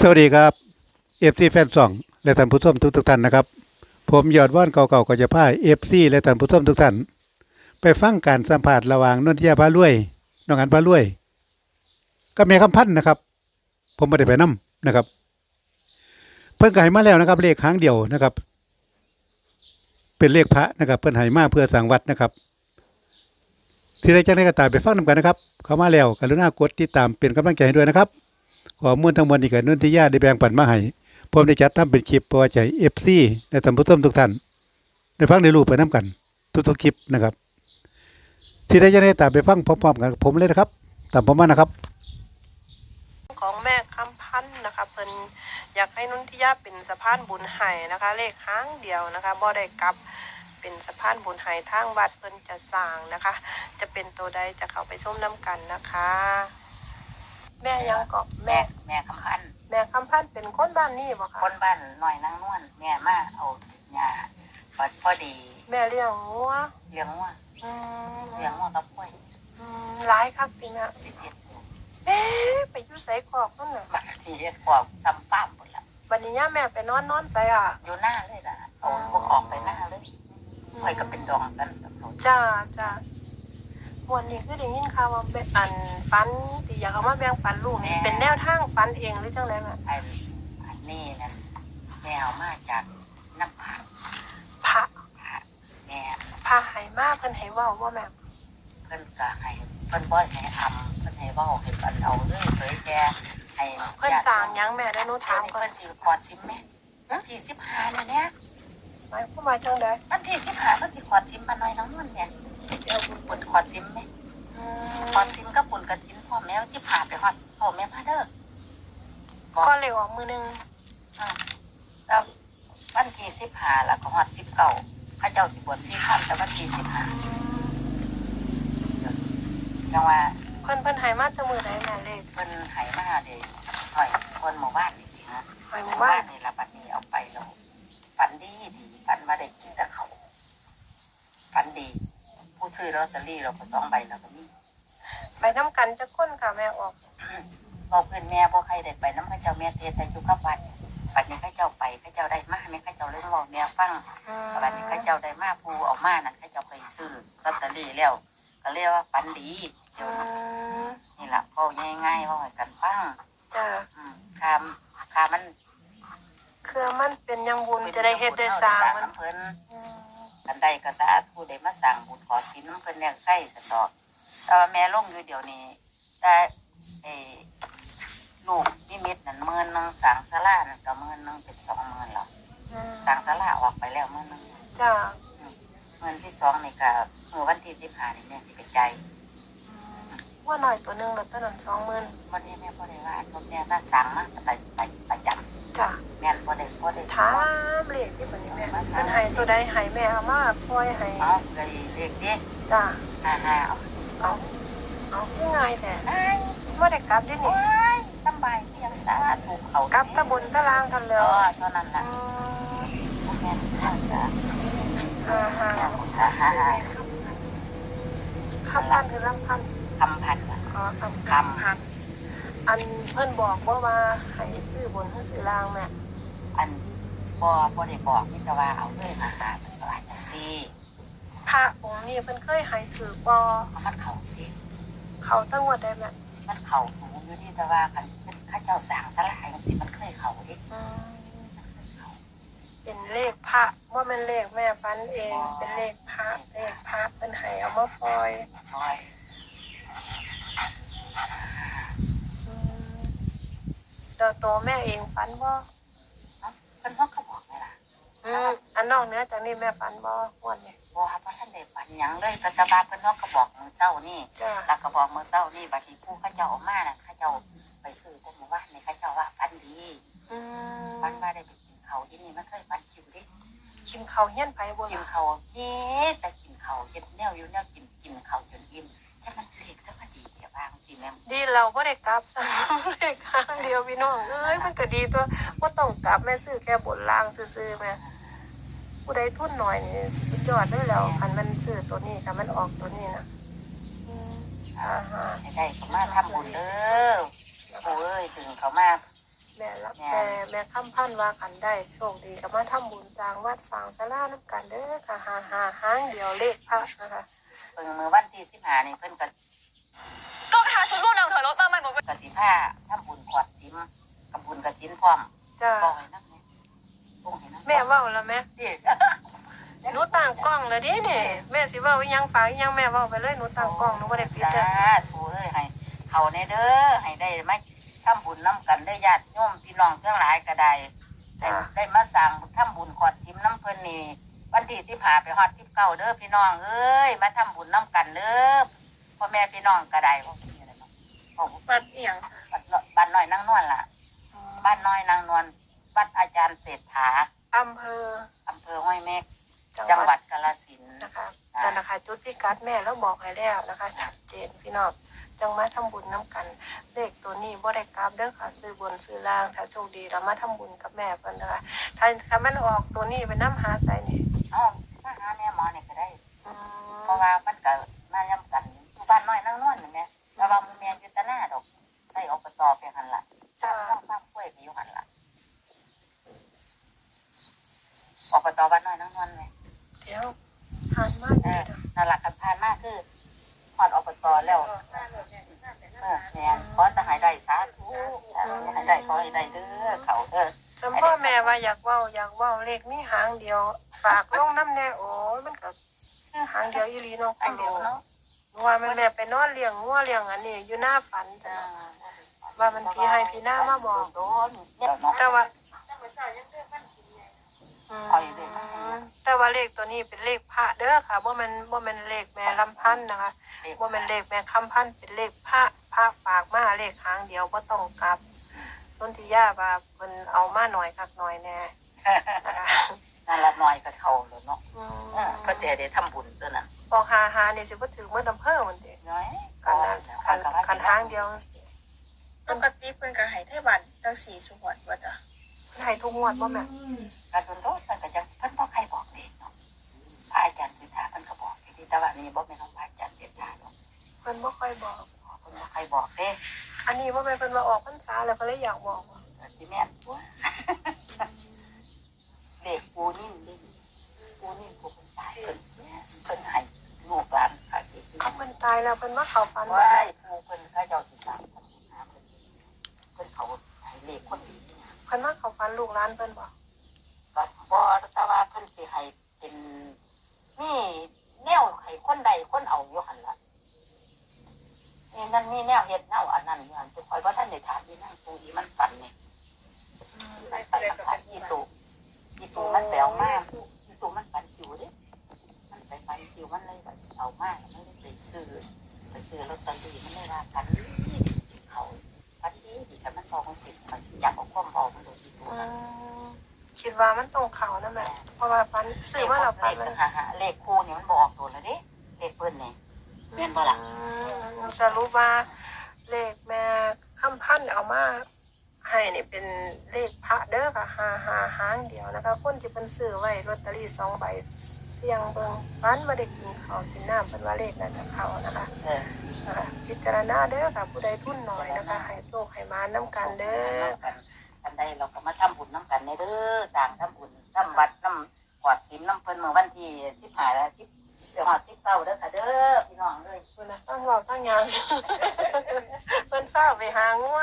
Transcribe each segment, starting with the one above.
สวัสดีครับเอฟซีแฟนสองและท่านผู้ชมทุกทุกท่านนะครับ ผมยอดว่านเก่าๆก็จะพาเอฟซีและท่านผู้ชมทุกท่านไปฟังการสัมภาษณ์ระหว่างนนทิยาพาลุยน้องอันพาลุยกับแม่คำพันธ์นะครับ ผมไม่ได้ไปนํนะครับ เพิ่นก็ให้มาแล้วนะครับ เลขครั้งเดียวนะครับ เป็นเลขพระนะครับ เพิ่นให้มาเพื่อสั่งวัดนะครับที่ได้จังได้ก็ตามไปฟังนำกันนะครับ เข้ามาแล้วกรุณากดติดตามเป็นกำลังใจให้ด้วยนะครับ ข้อมูลทั้งหมดนี้ก็นนทิยาได้แบ่งปันมาให้ผมได้จัดทำเป็นคลิปเพราะว่าใจ FC และท่านผู้มทุกท่านได้ฟังได้รู้ไปนํกัน ทุกๆคลิปนะครับ ที่ได้จะได้ตามไปฟังพร้อมๆกันผมเลยนะครับ ตามผมมานะครับ ของแม่คำพันธ์นะคะเพิ่นอยากให้นุ่นทิยาเป็นสะพานบุญไห้นะคะ เลขห้างเดียวนะคะบ่ได้กลับเป็นสะพานบุญไห้ทางวัดเพิ่นจะสร้างนะคะ จะเป็นตัวใดจะเข้าไปชมน้ำกันนะคะ แม่ยังก็แม่แม่แม่คำพันธ์แม่คำพันธ์เป็นคนบ้านนี้บ่คะคนบ้านหน่อยนางนวลแม่มาเอาหญ้าพอพอดี แม่เลี้ยงงัวเลี้ยงวัวอืมเลี้ยงวัวกับกล้วยอืมหลายคักจริงอะสิบเอ็ดเอ๊ะไปอยู่ไสขอบนั่นน่ะบางทีขวบทำป้ามหมดละบัดนี้ย่าแม่ไปนอนนอนไสอะอยู่หน้าเลยล่ะเอาพวกออกไปหน้าเลยกล้วยก็เป็นดองกันกับเขาจ้าจ้า วันนี้คือได้ยินข่าวว่าแม่อันฟันที่อยากเอามาแบ่งปันลูกนี่เป็นแนวทางฟันเองหรือจังไรแม่ไอ้อันนี้นั่นแม่เอามาจากน้ำผักพระผักแม่พาให้มาเพิ่นให้เว้าว่าแม่เพิ่นก็ให้เพิ่นบ่ให้อำเพิ่นให้เว้าให้เพิ่นเอาเลยเผยแก่ให้เพิ่นสร้างหยังแม่ได้หนูถาถามมก่อเพิ่นนสิกอดซิมแม่ที่สิบห้าเนี่ยหมายความว่าจังไดวันที่สิบห้าก็สิขอดซิมม บุญบุญขอดซิมไหมอืขอมดซิมกับบุญกระถินพ่อแม่ที่ผ่าไปขอดพ่อแม่พาเด้อก็เลยออกมือหนึงอ่าแล้ววันที่สิบห้าแล้วก็หอดสิบเก้าข้าเจ้าสิบวชที่ข้ามแต่วันที่สิบห้าจังว่าเพิ่นเพิ่นให้มาแต่มื้อใดแม่เลขเพิ่นใหายมาเดี๋ยวหน่อยคนหมู่บ้านนี่สิฮะไปหหมู่มู่บ้าบ้านนนี่ละบัดนี้เอาไปแล้วฝันดีดีฝันว่าได้กินแต่เขาฝันดี ผู้ซื้อลอตเตอรี่เราก็สองใบแล้วก็มีไปนํกันจักคนค่ะแม่ออกบอกเพื่อนแม่บอกใครได้ไปน้ำข้าเจ้าแม่เทศแต่อยู่กับวัดปัดนี้ข้าเจ้าไปข้าเจ้าได้มาแม่ข้าเจ้าเรื่องบอกแม่ฟังอืมปัดนี้ข้าเจ้าได้มาผู้ออกมานั่นข้าเจ้าไปซื้อลอตเตอรี่แล้วก็เรียกว่าปันดีเดี๋อืยวมนี่แหละเว้าง่ายๆเว่าให้กันฟังจ้าอืมคามคามันคือมันเป็นยังบุญจะได้เฮ็ดได้สร้างมันน้ำเพิ่นอืม กันได้ก็สาธุได้มาสั่งบุญขอสินน้ำเพิ่นเนี่ยใกล้สะดอกแต่ว่าแม่ลงอยู่เดี๋ยวนี้แต่เออลูกนิมิตนั่นหมื่นหนึงสั่งสลานั่นก็หมื่นหนึงเป็นสองหมื่นแล้วอืมสั่งสลาออกไปแล้วหมื่นหนึงจ้าหมื่นที่สองนี่ก็เมื่อวันที่สิบห้านี่แม่สิไปใจายอืมว่าหน่อยตัวหนึงแล้วตัวนั้น20,000วันนี้แม่พ่อได้ว่าพ่อแม่ว่าสั่งมาแต่ไปประจ จ้าำแม่พ่อได้พ่อได้ถามเลขที่บัดนี้แม่เป็นให้ตัวใดให้แม่เอามาปล่อยให้เอาเลยเด็กเด็กจ้าฮ่าฮ่าเอาเอาเอาคือง่ายแต่ไอ้บ่ได้กลับเด้นี่โอ้ยสำบายเพียงสาถูกเขากลับตะบนตะลางกันเอแล้วอเท่านั้นอืล่ะมแม่พ่อจะอ่าฮะฮ่าฮ่าฮ่าคำพันคือลำพันคำพันธ์อะอ๋อคำคำพัน อันเพิ่นบอกว่าว่าให้ซื้อบนให้ซื้อล่างแม่อันพ่อพ่อได้บอกนี่แต่ว่าเอาเลยฮ่าฮ่าเป็นว่าจังซี่พระองค์นี้เพิ่นเคยให้ถือบ่เอามันเข่าสิเขาตั้งวัดได้แม่มันเข่าถูอยู่นี่แต่ว่าคันข้าเจ้าสั่งสลายจังซี่มันเคยเข่าดิอืมเป็นเลขพระว่าเป็นเลขแม่ฟันเอง เป็นเลขพระเลขพระเพิ่นให้เอามาปล่อย คอย อืม แล้วตัวแม่เองฟันบ่เนาะเพิ่นว่าเขาบอกไงล่ะอืมอันนอกเหนือจากนี้แม่ฟันบ่ม่วนนี่ว่าพระท่านได้ปันหยังเลยก็จะว่าเพิ่นว่าเขาบอกมือเจ้านี่จ้าแล้วก็บอกมือเจ้านี่บัดนี้ผู้ข้าเจ้าเออกมาน่ะข้าเจ้าไปซื้อแต่หมู่บ้านนี่ข้าเจ้าว่าฟันดีอืมฟันว่าได้ไปกินเขาวที่นี่มันเคยฟันคิวดิ ชิมเขาวเฮี้ยนไผบ่กินล่ะเขาวเย้แต่กินเขาวเย็ดแนวอยู่แนวกินกินเขาวจนอิ่มถ้ามันเล็ก ดีเราบ่ได้กลับซะเลขข้างเดียวพี่น้องเอ้ยมันก็ดีตัวบ่ต้องกลับแม่ซื้อแค่บนล่างซื่อๆแม่ผู้ใดทุนน้อยนี่สุดยอดเลยแล้วคันมันซื้อตัวนี้คันมันออกตัวนี้นะอืมอ่าฮะให้ได้เขามาทำบุญเด้อโอ้ยถึงเขามาแม่รับแม่แม่คำพันธ์ว่ากันได้โชคดีก็มาทำบุญสร้างวัดสร้างศาลานํกันเด้อค่ะหาหาหางเดียวเลขพระนะคะเพิ่งมือวันที่สิบห้านี่เพิ่นก็ ก็พาชุดลูกนำถอยรถมาใหม่หมดกสิผ้าทำบุญขวดซิมกับบุญกระถินพร้อมจ้าบอกให้นักเนี่ยบอกให้นักแม่เว้าแล้วแม่ดิหนูตั้งกล้องเลยดินี่แม่สิเว้าอีหยังฝากอีหยังแม่เว้าไปเลยหนูตั้งกล้องหนูบ่ได้ปิดจ้าจ้ะถูเอ้ยให้เขาในเด้อให้ได้มาทำบุญน้ำกันได้อญาติโยมพี่น้องทั้งหลายก็ได้ได้ได้มาสั่งทำบุญขอดซิมน้ำเพิ่นนี่วันที่สิบห้าไปฮอดสิบเก้าเด้อพี่น้องเอ้ยมาทำบุญน้ำกันเด้อพ่อแม่พี่น้องก็ได้ บอกพี่อะไรบ้างบอกปัดเอียงบ้านน้อยนางนวลล่ะ บ้านน้อยนางนวลวัดอาจารย์เศรษฐาอำเภออำเภอห้วยเมฆจัจังงหหวัวัดดกาฬสินธุ์นะคะนั่นนะคะจุดพิกัดแม่แล้วบอกให้แล้วนะคะชัดเจนพี่น้องจังมาทำบุญน้กัน เลขตัวนี้บ่ได้กราบเด้อค่ะซื้อบนซื้อล่างถ้าโชคดีเรามาทำบุญกับแม่เพิ่นนะคะถ้าถ้ามันออกตัวนี้ไปน้ำหาใส่นี่เอ้ามาหาแม่หมอเนี่ยก็ได้อืมเพราะว่ามันก็มาย้ำกันอยู่บ้านน้อยนางนวลนี่แหม่แต่ว่ามันแม่นอยู่แตะหน้าดอกได้ ออกไปต่อไปหันล่ะจ้าข้างข้างกล้วยไปอยู่หันล่ะออกไปต่อบ้านน้อยนางนวลไหมเดี๋ยวทานมากเอเลอยนะนั่นหลักกันพานมากคือพอดออกไปต่อแล้วเออแม่นขอจะให้ได้สาธุให้ได้ขอให้ได้เด้อเขาเด้อสมพ่อแม่ว่าอยากเว้าอยากเว้าเลขมีหางเดียวฝากลงน้ำแน่โอ้ยมันก็หางเดียวอีหลีเนาะอันเดียวเนาะว่าแม่แม่ไปนอนเลี้ยงงัวเลี้ยงอันนี้อยู่หน้าฝันจ้ะ ว่ามันพี่ให้พี่หน้ามาบอกโดนเดี๋ยวเนาะแต่ว่าปล่อยเลยแต่ว่าเลขตัวนี้เป็นเลขพระเด้อค่ะว่ามันว่ามันเลขแม่ลำพันธ์นะคะว่ามันเลขแม่คำพันธ์เป็นเลขพระพระฝากมาเลขหางเดียวก็ต้องกลับต้นที่ย่าว่ามันเอามาหน่อยคักหน่อยแน่นะคะนั่นละน้อยก็เท่าเลยเนาะอืมเออก็จะได้ทำบุญตัวนั้นบอกหาหานี่สิบ่ถือเมื่อดำเพิ่มมันเด็กน้อยกันนั้นคันคันทางเดียว ปกติเพิ่นก็ให้ไทบันทั้งสี่สุวรรณว่าจ้ะให้ทุกงวดบ่แม่การโดนโทษมันก็จะเพิ่นบ่ใครบอกเด็กเนาะพระอาจารย์สิทธาเพิ่นก็บอกที่แต่ว่านี่บ่แม่นของพระอาจารย์สิทธาหรอกเพิ่นบ่ค่อยบอก เพิ่นบ่ใครบอกเด้อันนี้ว่าแม่นเพิ่นมาออกพรรษาแล้วก็เลยอยากบอกสิแม่นตัวเด็กปูนิ่มดิปูนิ่มปูเพิ่นตายเพิ่นเพิ่นให้ลูกหลานค่ะที่ เขาเพิ่นตายแล้วเพิ่นมาเข้าฝันว่าว่า ปูเพิ่นเขาเจ้าสิสร้างทำบุญหาเพิ่นเพิ่นเขาให้เลขคนดี เพิ่นมาเข้าฝันลูกหลานเพิ่นบ่ ก็บ่แต่ว่าเพิ่น สิให้เป็นนี่แนวให้คนใดคนเอาอยู่หันละนี่นั่นนี่แนวเฮ็ดแนวอันนั้นอยู่หั่นจะคอยว่าท่านได้ถามอีนั่นตูอีมันฝันเนี่มันฝันกับฝันอีตูอีตูมันแปลวมากอีตูมันฝันคิวเด้มันไปฝันคิวมันเลยแบบเอามากมันเลยไปซื้อไปซื้อลอตเตอรี่มันเลยว่าฝันดีเขาฝันดีดีแต่มันบอกมันสิมันอยากเอาความบอกมันดูอีตูนั้น คิดว่ามันต้องเข้านะแม่เพราะว่าฝันซื้อมาแล้วฝันเลมันขหาหาเลขคู่นี่มันบออกตัวแล้วเด้เลขเปิ้นนี่แม่นบ่ล่ะอืมสรุปว่าเลขแม่คำพันธ์เอามาให้นี่เป็นเลขพระเด้อค่ะหาหาหางเดียวนะคะคนที่เพิ่นซื้อไว้ลอตเตอรี่สองใบเสี่ยงเบิ่งฝันบ่ได้กินข้าวกินน้ำเพิ่นว่าเลขน่าจะเข้านะคะเออนะคะพิจารณาเด้อค่ะผู้ใดทุนน้อยนะคะให้โชคให้มาน้ำกันเด้อ ในเด้อสร้างทำบุญทำวัดน้ำกอดสิมน้ำเพิ่นเมื่อวันที่15และ10เดี๋ยวฮอด10เก้าเด้อค่ะเด้อพี่น้องเอ้ยคุณนะตั้งเราตั้งยางเพิ่นฟ้าไปหางัว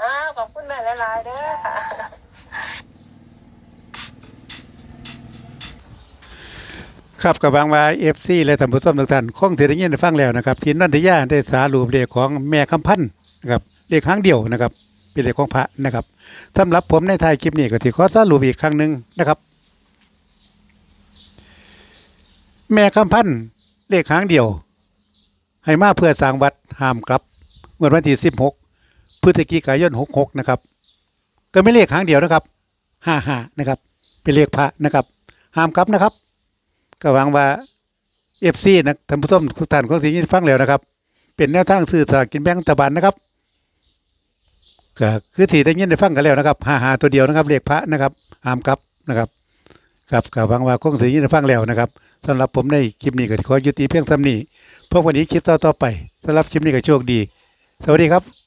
อ้าวขอบคุณแม่หลายๆเด้อค่ะครับกับบางวาเอฟซีและท่านผู้ชมทุกท่านคงสิได้ยินได้ฟังแล้วนะครับ ที่นันทยาได้สารูปเลขของแม่คำพันธ์นะครับเลขครั้งเดียวนะครับ เป็นเลขของพระนะครับสำหรับผมในท้ายคลิปนี้ก็ที่ขอสรุปอีกครั้งหนึ่งนะครับ แม่คำพันธ์เลขครั้งเดียว ให้มาเพื่อสร้างวัดห้ามกลับเมื่อวันที่16พฤศจิกายน66นะครับ ก็ไม่เลขครั้งเดียวนะครับ55นะครับ เป็นเลขพระนะครับ ห้ามกลับนะครับก็หวังว่าเอฟซีนะท่านผู้ชมทุกท่านของสิ่งที่ฟังแล้วนะครับ เป็นแนวทางสื่อสารกินแบ่งรัฐบาลนะครับ ก็คือที่ได้ยินได้ฟังกันแล้วนะครับหาหาตัวเดียวนะครับเลขพระนะครับหามกลับนะครับครับกับวังว่าคงสิ่งที่ได้ฟังแล้วนะครับสำหรับผมในคลิปนี้ก็ขอยุติเพียงซ้ำนี้พบกันอีกคลิปต่อๆไปสำหรับคลิปนี้ก็โชคดี สวัสดีครับ